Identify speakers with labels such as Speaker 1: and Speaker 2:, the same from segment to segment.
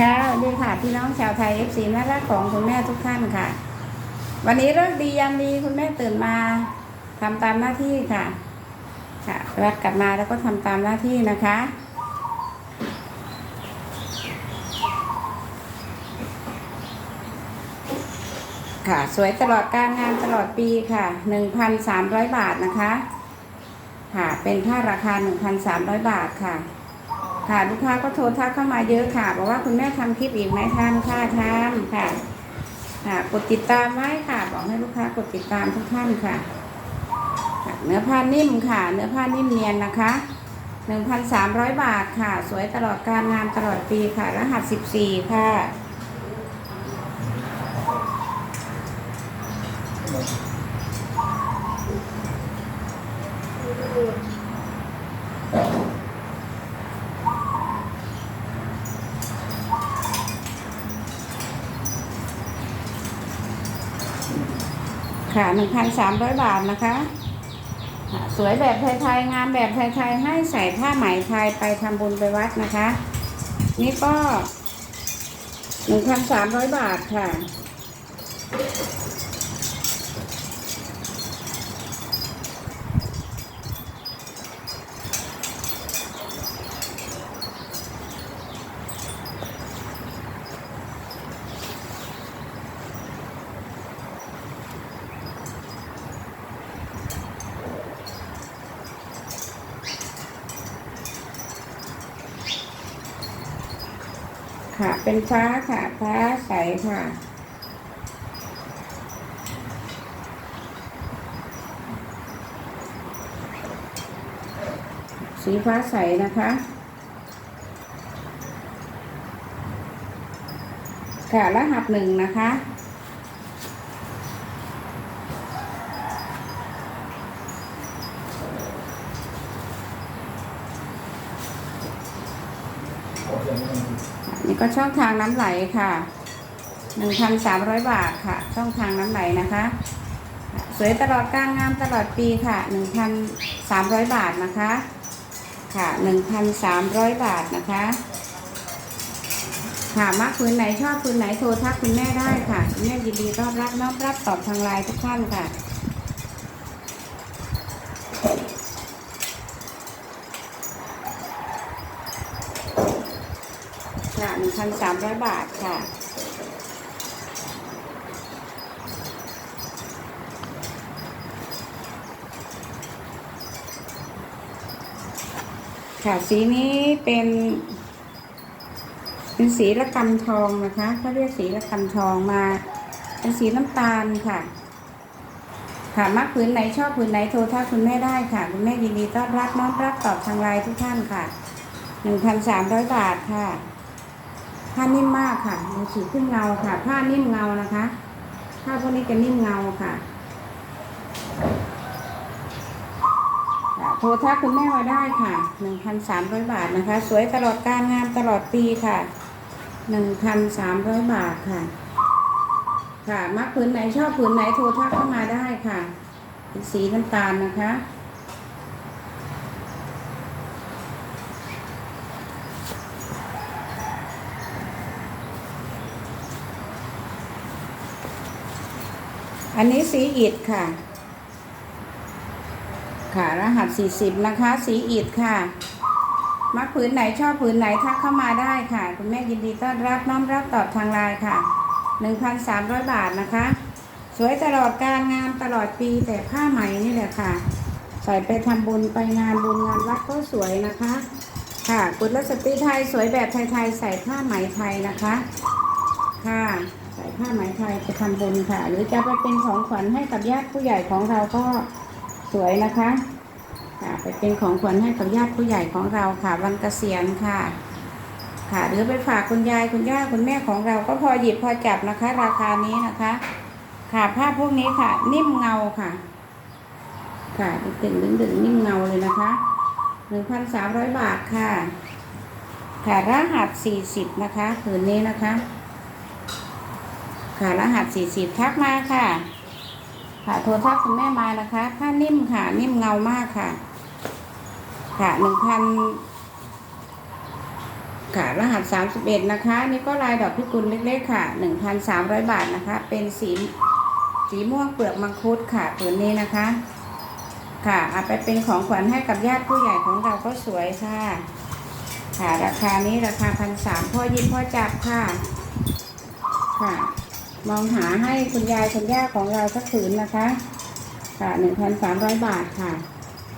Speaker 1: ค่ะสวัสดีค่ะ พี่น้องชาวไทยเอฟซีน่รักของคุณแม่ทุกท่านค่ะ วันนี้เลิกดียามดีคุณแม่ตื่นมาทำตามหน้าที่ค่ะ ค่ะรัดกลับมาแล้วก็ทำตามหน้าที่นะคะ ค่ะ สวยตลอดการงานตลอดปีค่ะหนึ่งพันสามร้อยบาทนะคะ ค่ะ เป็นค่าราคาหนึ่งพันสามร้อยบาทค่ะ ค่ะลูกค้าก็โทรทักเข้ามาเยอะค่ะ บอกว่าคุณแม่ทำคลิปอีกไหมทำค่ะทำค่ะค่ะกดติดตามไว้ค่ะ บอกให้ลูกค้ากดติดตามทุกท่านค่ะค่ะเนื้อผ้านิ่มค่ะ เนื้อผ้านิ่มเนียนนะคะหนึ่งพันสามร้อยบาทค่ะ สวยตลอดการงานตลอดปีค่ะ รหัสสิบสี่ค่ะ ค่ะหนึ่งพันสามร้อยบาทนะคะสวยแบบไทยๆงามแบบไทยๆให้ใส่ผ้าไหมไทยไปทำบุญไปวัดนะคะ นี่ก็หนึ่งพันสามร้อยบาทค่ะ ค่ะ เป็นฟ้าค่ะ ฟ้าใสค่ะ สีฟ้าใสนะคะ ค่ะรหัสหนึ่งนะคะ นี่ก็ช่องทางน้ำไหลค่ะ1,300บาทค่ะ ช่องทางน้ำไหลนะคะ สวยตลอดกลารงามตลอดปีค่ะ1,300บาทนะคะ ค่ะ1,300บาทนะคะค่ะมักพื้นไหนชอบพื้นไหนโทรทักคุณแม่ได้ค่ะคุณแม่ยินดีต้อนรับน้องรับตอบทางไลน์ทุกท่านค่ะ ค่ะ 1,300 บาทค่ะค่ะสีนี้เป็น เป็นสีระกำทองนะคะเขาเรียกสีระกำทองมา เป็นสีน้ำตาลค่ะ ค่ะมักผืนไหนชอบผืนไหนโทรทักคุณแม่ได้ค่ะ คุณแม่ยินดีต้อนรับน้องรับตอบทางไลน์ทุกท่านค่ะ1,300บาทค่ะ ผ้านิ่มมากค่ะดูสีขึ้นเงาค่ะ ผ้านิ่มเงานะคะผ้าพวกนี้จะนิ่มเงาค่ะโทรทักคุณแม่มาได้ค่ะ1,300บาทนะคะ สวยตลอดการงานตลอดปีค่ะ1,300บาทค่ะ ค่ะ มักผืนไหนชอบผืนไหนโทรทักเข้ามาได้ค่ะเป็นสีน้ำตาลนะคะ อันนี้สีอิฐค่ะ ค่ะ รหัส40นะคะ สีอิฐค่ะ มักผืนไหนชอบผืนไหนทักเข้ามาได้ค่ะ คุณแม่ยินดีต้อนรับน้อมรับตอบทางไลน์ค่ะ1,300บาทนะคะ สวยตลอดการงานตลอดปีแต่ผ้าไหมนี่แหละค่ะ ใส่ไปทำบุญไปงานบุญงานวัดก็สวยนะคะ ค่ะกุลสตรีไทยสวยแบบไทยๆใส่ผ้าไหมไทยนะคะ ค่ะ ใส่ผ้าไหมไทยไปทำบุญค่ะ หรือจะไปเป็นของขวัญให้กับญาติผู้ใหญ่ของเราก็สวยนะคะค่ะไปเป็นของขวัญให้กับญาติผู้ใหญ่ของเราค่ะ วันเกษียณค่ะ ค่ะ หรือไปฝากคุณยายคุณย่าคุณแม่ของเราก็พอหยิบพอจับนะคะ ราคานี้นะคะ ค่ะผ้าพวกนี้ค่ะ นิ่มเงาค่ะ ค่ะดึงดึงดึงนิ่มเงาเลยนะคะหนึ่งพันสามร้อยบาทค่ะค่ะรหัสสี่สิบนะคะผืนนี้นะคะ ค่ะรหัสสี่สิบทักมาค่ะ ค่ะโทรทักคุณแม่มานะคะผ้านิ่มค่ะ นิ่มเงามากค่ะ ค่ะหนึ่งพันค่ะ รหัส31นะคะ นี่ก็ลายดอกพิกุลเล็กๆค่ะ1,300บาทนะคะ เป็นสีสีม่วงเปลือกมังคุดค่ะตัวนี้นะคะ ค่ะเอาไปเป็นของขวัญให้กับญาติผู้ใหญ่ของเราก็สวยค่ะ ค่ะ ราคานี้ราคาพันสามพ่อยิ้มพ่อจับค่ะ ค่ะ มองหาให้คุณยายคุณย่าของเราสักผืนนะคะค่ะ1,300บาทค่ะ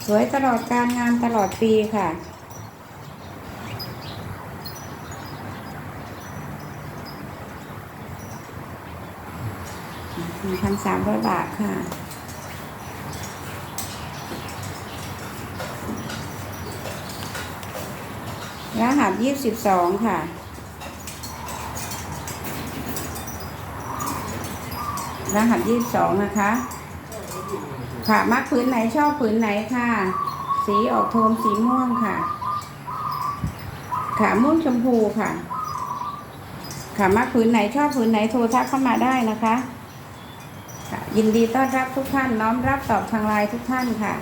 Speaker 1: สวยตลอดการงานตลอดปีค่ะหนึ่งพันสามร้อยบาทค่ะรหัสยี่สิบสองค่ะ รหัสยี่สิบสองนะคะ ค่ะมักผืนไหนชอบผืนไหนค่ะ สีออกโทนสีม่วงค่ะ ค่ะม่วงชมพูค่ะ ค่ะมักผืนไหนชอบผืนไหนโทรทักเข้ามาได้นะคะยินดีต้อนรับทุกท่านน้อมรับตอบทางไลน์ทุกท่านค่ะ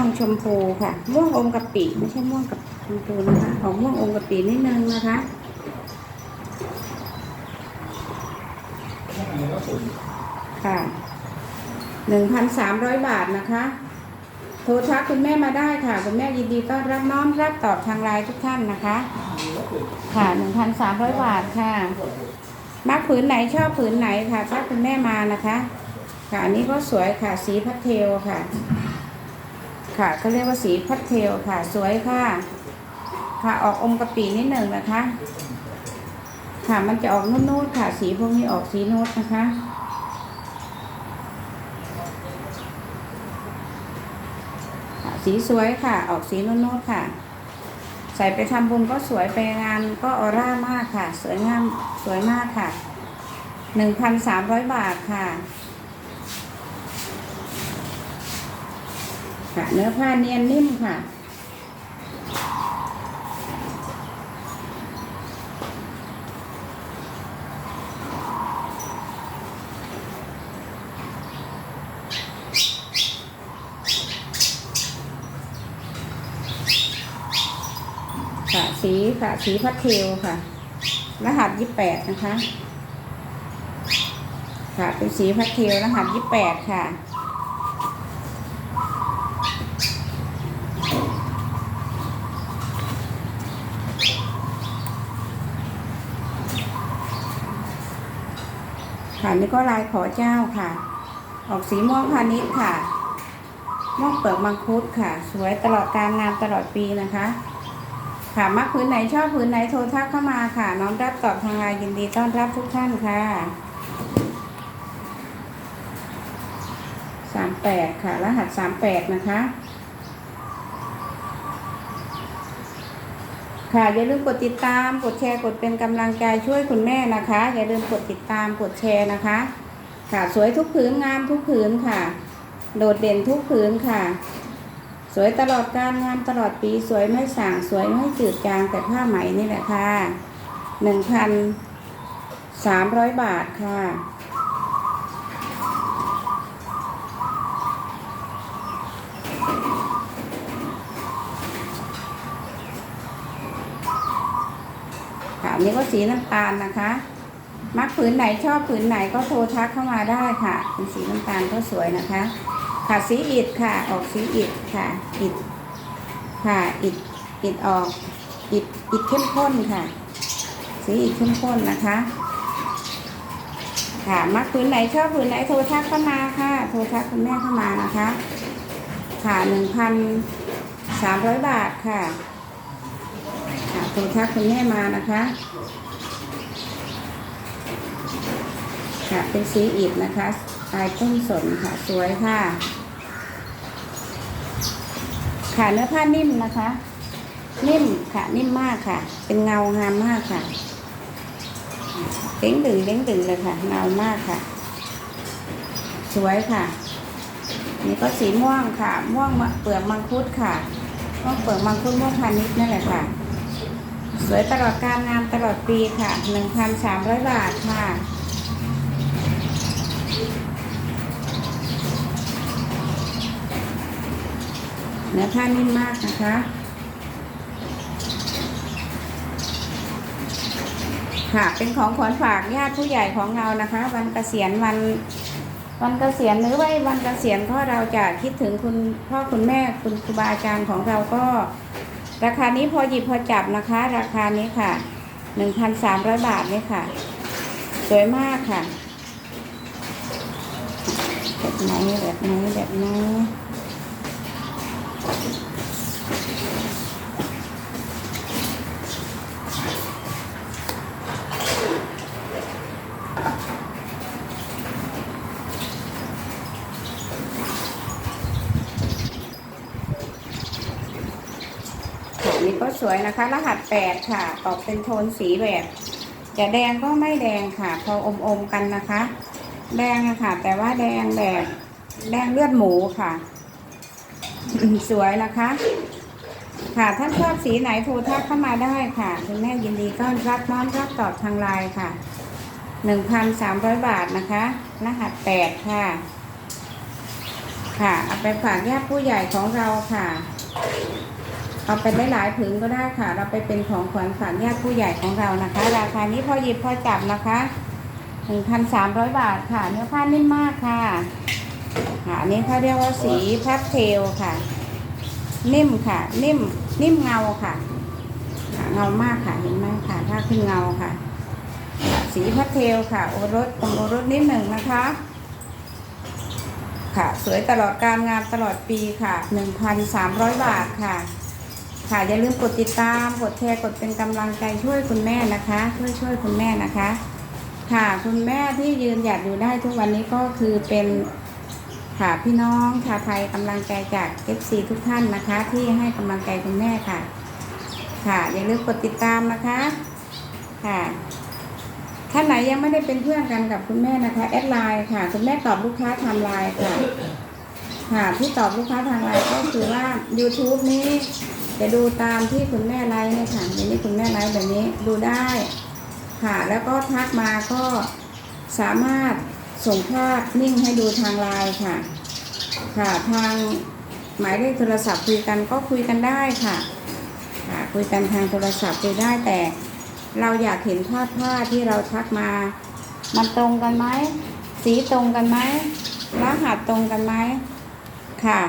Speaker 1: วงชมพูค่ะ ม่วงอมกะปิไม่ใช่ม่วงกับชมพูนะคะของม่วงอมกะปินิดนึงนะคะค่ะหนึ่งพันสามร้อยบาทนะคะ โทรทักคุณแม่มาได้ค่ะ คุณแม่ยินดีต้อนรับน้อมรับตอบทางไลน์ทุกท่านนะคะ ค่ะหนึ่งพันสามร้อยบาทค่ะมักผืนไหนชอบผืนไหนค่ะถ้าคุณแม่มานะคะ ค่ะอันนี้ก็สวยค่ะสีพัทเทลค่ะ ค่ะก็เรียกว่าสีพัทเทลค่ะ สวยค่ะ ค่ะออกอมกะปินิดหนึ่งนะคะ ค่ะมันจะออกนุ่นๆค่ะ สีพวกนี้ออกสีนูดนะคะคะสีสวยค่ะ ออกสีนุ่นๆค่ะ ใส่ไปทำบุญก็สวยไปงานก็ออร่ามากค่ะ สวยงามสวยมากค่ะหนึ่งพันสามร้อยบาทค่ะ ค่ะ เนื้อผ้าเนียนนิ่มค่ะ ค่ะสีค่ะสีพัดเทลค่ะ รหัสยี่แปดนะคะ ค่ะเป็นสีพัดเทลรหัสยี่แปดค่ะ ค่ะนี่ก็ลายขอเจ้าค่ะ ออกสีม่วงพาณิชย์ค่ะม่วงเปลือกมังคุดค่ะ สวยตลอดการงานตลอดปีนะคะ ค่ะมักผืนไหนชอบผืนไหนโทรทักเข้ามาค่ะ น้องรับตอบทางไลน์ยินดีต้อนรับทุกท่านค่ะสามแปดค่ะ รหัสสามแปดนะคะ ค่ะ อย่าลืมกดติดตาม กดแชร์ กดเป็นกำลังใจช่วยคุณแม่นะคะ อย่าลืมกดติดตาม กดแชร์นะคะ ค่ะ สวยทุกผืนงามทุกผืนค่ะ โดดเด่นทุกผืนค่ะ สวยตลอดการงานตลอดปี สวยไม่ส่าง สวยไม่จืดจางแต่ผ้าไหมนี่แหละค่ะหนึ่งพันสามร้อยบาทค่ะ ค่ะนนี้ก็สีน้ำตาลนะคะ มักผืนไหนชอบผืนไหนก็โทรทักเข้ามาได้ค่ะ เป็นสีน้ำตาลก็สวยนะคะ ค่ะสีอิฐค่ะ ออกสีอิฐค่ะ อิฐค่ะ อิฐอิฐออก อิฐอิฐเข้มข้นค่ะ สีอิฐเข้มข้นนะคะ ค่ะ มักผืนไหนชอบผืนไหนโทรทักเข้ามาค่ะ โทรทักคุณแม่เข้ามานะคะ ค่ะหนึ่งพันสามร้อยบาทค่ะ ค่ะโทรทักคุณแม่มานะคะ ค่ะเป็นสีอิฐนะคะลายต้นสนค่ะสวยค่ะ ค่ะเนื้อผ้านิ่มนะคะ นิ่มค่ะนิ่มมากค่ะ เป็นเงางามมากค่ะเด้งดึงเด้งดึงเลยค่ะ เงามากค่ะ สวยค่ะ นี่ก็สีม่วงค่ะ ม่วงเปลือกมังคุดค่ะม่วงเปลือกมังคุดม่วงพาณิชย์นั่นแหละค่ะ สวยตลอดการงานตลอดปีค่ะหนึ่งพันสามร้อยบาทค่ะเนื้อผ้านิ่มมากนะคะค่ะ เป็นของขวัญฝากญาติผู้ใหญ่ของเรานะคะ วันเกษียณวัน วันเกษียณหรือว่าวันเกษียณก็เราจะคิดถึงคุณพ่อคุณแม่คุณครูบาอาจารย์ของเราก็ ราคานี้พอหยิบพอจับนะคะ ราคานี้ค่ะ 1,300 บาทนี่ค่ะ สวยมากค่ะ แบบไหนแบบไหนแบบไหน สวยนะคะ รหัสแปดค่ะ ออกเป็นโทนสีแบบจะแดงก็ไม่แดงค่ะ พออมอมๆกันนะคะ แดงค่ะ แต่ว่าแดงแบบแดงเลือดหมูค่ะ สวยนะคะ ค่ะท่านชอบสีไหนโทรทักเข้ามาได้ค่ะคุณแม่ยินดีต้อนรับน้อมรับตอบทางไลน์ค่ะหนึ่งพันสามร้อยบาทนะคะ รหัสแปดค่ะ ค่ะ เอาไปฝากญาติผู้ใหญ่ของเราค่ะ เอาไปได้หลายผืนก็ได้ค่ะ เราไปเป็นของขวัญฝากญาติผู้ใหญ่ของเรานะคะ ราคานี้พอหยิบพอจับนะคะหนึ่งพันสามร้อยบาทค่ะ เนื้อผ้านิ่มมากค่ะค่ะอันนี้เขาเรียกว่าสีพับเทลค่ะ นิ่มค่ะ นิ่ม นิ่มเงาค่ะ เงามากค่ะเห็นไหมค่ะถ้าขึ้นเงาค่ะ สีพับเทลค่ะ โอรสตรงโอรสนิดหนึ่งนะคะค่ะ สวยตลอดการงานตลอดปีค่ะ 1,300 บาทค่ะ ค่ะอย่าลืมกดติดตามกดแชร์กดเป็นกำลังใจช่วยคุณแม่นะคะ ช่วยช่วยคุณแม่นะคะ ค่ะคุณแม่ที่ยืนหยัดอยู่ได้ทุกวันนี้ก็คือเป็นค่ะพี่น้องชาวไทยกำลังใจจาก FC ทุกท่านนะคะ ที่ให้กำลังใจคุณแม่ค่ะ ค่ะอย่าลืมกดติดตามนะคะค่ะท่านไหนยังไม่ได้เป็นเพื่อนกันกับคุณแม่นะคะแอดไลน์ค่ะ คุณแม่ตอบลูกค้าทางไลน์ค่ะ ค่ะที่ตอบลูกค้าทางไลน์ก็คือว่า YouTube นี้ จะดูตามที่คุณแม่ไลฟ์เนี่ยค่ะเดี๋ยวนี้คุณแม่ไลฟ์แบบนี้ดูได้ค่ะแล้วก็ทักมาก็สามารถส่งภาพนิ่งให้ดูทางไลน์ค่ะ ค่ะทางหมายเลขโทรศัพท์คุยกันก็คุยกันได้ค่ะค่ะ คุยกันทางโทรศัพท์คุยได้แต่ เราอยากเห็นภาพผ้าที่เราทักมา มันตรงกันไหมสีตรงกันไหมรหัสตรงกันไหมค่ะ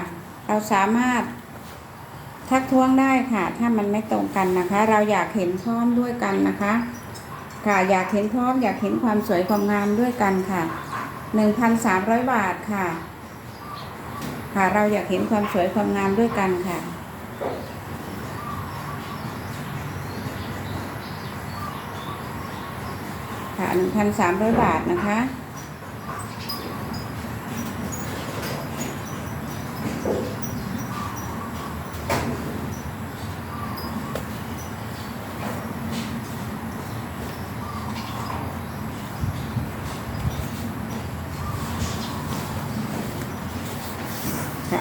Speaker 1: เราสามารถ ทักท้วงได้ค่ะ ถ้ามันไม่ตรงกันนะคะ เราอยากเห็นพร้อมด้วยกันนะคะ ค่ะอยากเห็นพร้อมอยากเห็นความสวยความงามด้วยกันค่ะหนึ่งพันสามร้อยบาทค่ะ ค่ะเราอยากเห็นความสวยความงามด้วยกันค่ะค่ะหนึ่งพันสามร้อยบาทนะคะ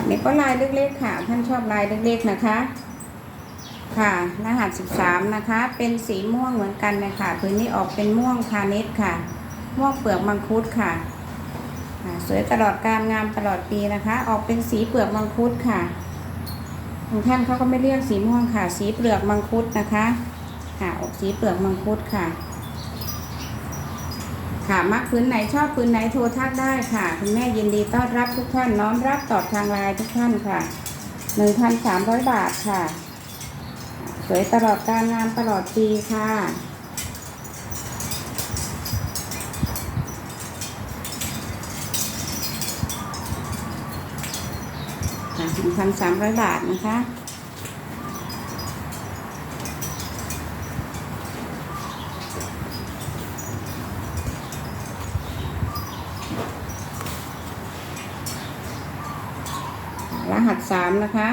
Speaker 1: นี่ก็ลายเล็กๆค่ะ ท่านชอบลายเล็กๆนะคะ ค่ะรหัส13 นะคะ เป็นสีม่วงเหมือนกันนะคะพื้นนี้ออกเป็นม่วงพาณิชย์ค่ะ ม่วงเปลือกมังคุดค่ะค่ะสวยตลอดการงามตลอดปีนะคะ ออกเป็นสีเปลือกมังคุดค่ะบางท่านเขาก็ไม่เรียกสีม่วงค่ะ สีเปลือกมังคุดนะคะ ค่ะออกสีเปลือกมังคุดค่ะ ค่ะ มักพื้นไหนชอบพื้นไหนโทรทักได้ค่ะ คุณแม่ยินดีต้อนรับทุกท่านน้อมรับตอบทางไลน์ทุกท่านค่ะ1,300บาทค่ะ สวยตลอดการงานตลอดปีค่ะค่ะ1,300บาทนะคะ รหัสสามนะคะ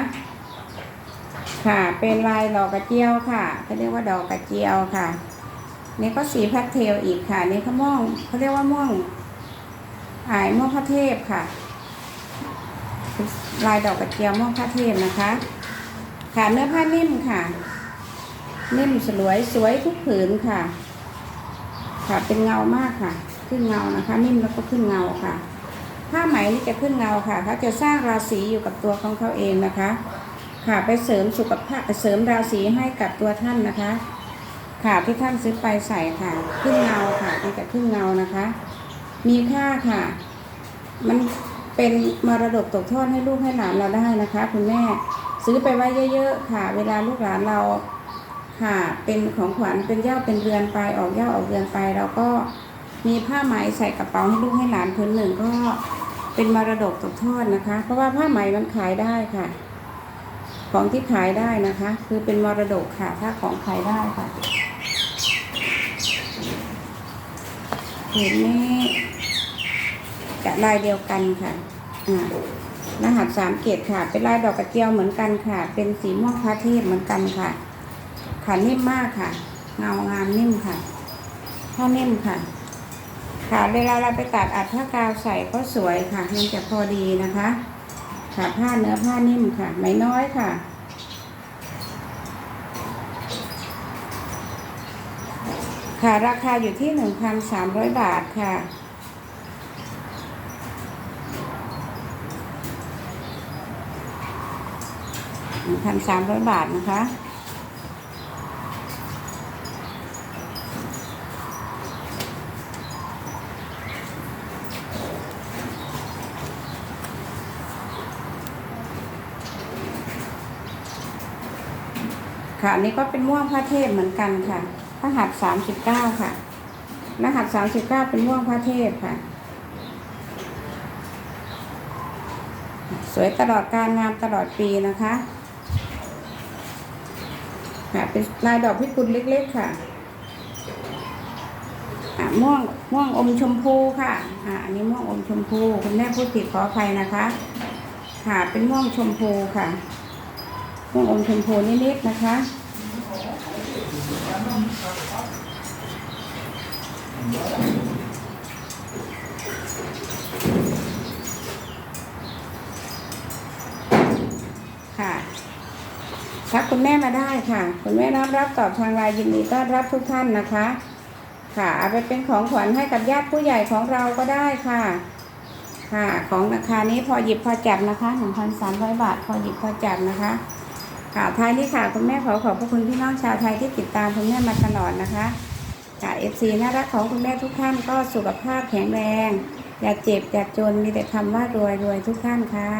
Speaker 1: ค่ะเป็นลายดอกกระเจียวค่ะเขาเรียกว่าดอกกระเจียวค่ะ นี่ก็สีพัดเทลอีกค่ะ นี่เขาม่วงเขาเรียกว่าม่วงหายม่วงพระเทพค่ะ ลายดอกกระเจียวม่วงพระเทพนะคะ ค่ะเนื้อผ้านิ่มค่ะ นิ่มสลวยสวยทุกผืนค่ะ ค่ะเป็นเงามากค่ะ ขึ้นเงานะคะ นิ่มแล้วก็ขึ้นเงาค่ะ ผ้าไหมนี่จะขึ้นเงาค่ะเขาจะสร้างราศีอยู่กับตัวของเขาเองนะคะ ค่ะไปเสริมสุขภาพเสริมราศีให้กับตัวท่านนะคะ ค่ะที่ท่านซื้อไปใส่ค่ะ ขึ้นเงาค่ะนี่จะขึ้นเงานะคะ มีค่าค่ะ มันเป็นมรดกตกทอดให้ลูกให้หลานเราได้นะคะ คุณแม่ซื้อไปไว้เยอะๆค่ะ เวลาลูกหลานเราค่ะเป็นของขวัญเป็นย่าเป็นเรือนไปออกย่าออกเรือนไปเราก็ มีผ้าไหมใส่กระเป๋าให้ลูกให้หลานเพื้นหนึ่งก็เป็นมรดกตกทอดนะคะ เพราะว่าผ้าไหมมันขายได้ค่ะ ของที่ขายได้นะคะ คือเป็นมรดกค่ะ ถ้าของขายได้ค่ะผืนนี้จะลายเดียวกันค่ะอ่ารหัสสามเกตค่ะ เป็นลายดอกกระเจียวเหมือนกันค่ะ เป็นสีม่วงพระเทพเหมือนกันค่ะค่ะนิ่มมากค่ะ เงางามนิ่มค่ะ ผ้านิ่มค่ะ ค่ะเวลาเราไปตัดอัดผ้ากาวใส่ก็สวยค่ะมันจะพอดีนะคะ ค่ะผ้าเนื้อผ้านิ่มค่ะไม่น้อยค่ะค่ะราคาอยู่ที่ 1,300 บาทค่ะ 1,300 บาทนะคะ ค่ะ อันนี้ก็เป็นม่วงพระเทพเหมือนกันค่ะรหัสสามสิบเก้าค่ะ รหัสสามสิบเก้าเป็นม่วงพระเทพค่ะ สวยตลอดการงามตลอดปีนะคะค่ะเป็นลายดอกพิกุลเล็กๆค่ะม่วงม่วงอมชมพูค่ะอ่าอันนี้ม่วงอมชมพู คุณแม่พูดผิดขออภัยนะคะ ค่ะ เป็นม่วงชมพูค่ะ ม่วงอมชมพูนิดๆนะคะค่ะทักคุณแม่มาได้ค่ะ คุณแม่รับรับตอบทางไลน์ยินดีต้อนรับทุกท่านนะคะ ค่ะเอาไปเป็นของขวัญให้กับญาติผู้ใหญ่ของเราก็ได้ค่ะ ค่ะ ของราคานี้พอหยิบพอจับนะคะ1,300บาท พอหยิบพอจับนะคะ ค่ะท้ายนี้ค่ะคุณแม่ขอขอบพระคุณพี่น้องชาวไทยที่ติดตามคุณแม่มาตลอดนะคะค่ะเอฟซีน่ารักของคุณแม่ทุกท่านก็สุขภาพแข็งแรง อย่าเจ็บอย่าจนมีแต่คำว่ารวยรวยทุกท่านค่ะ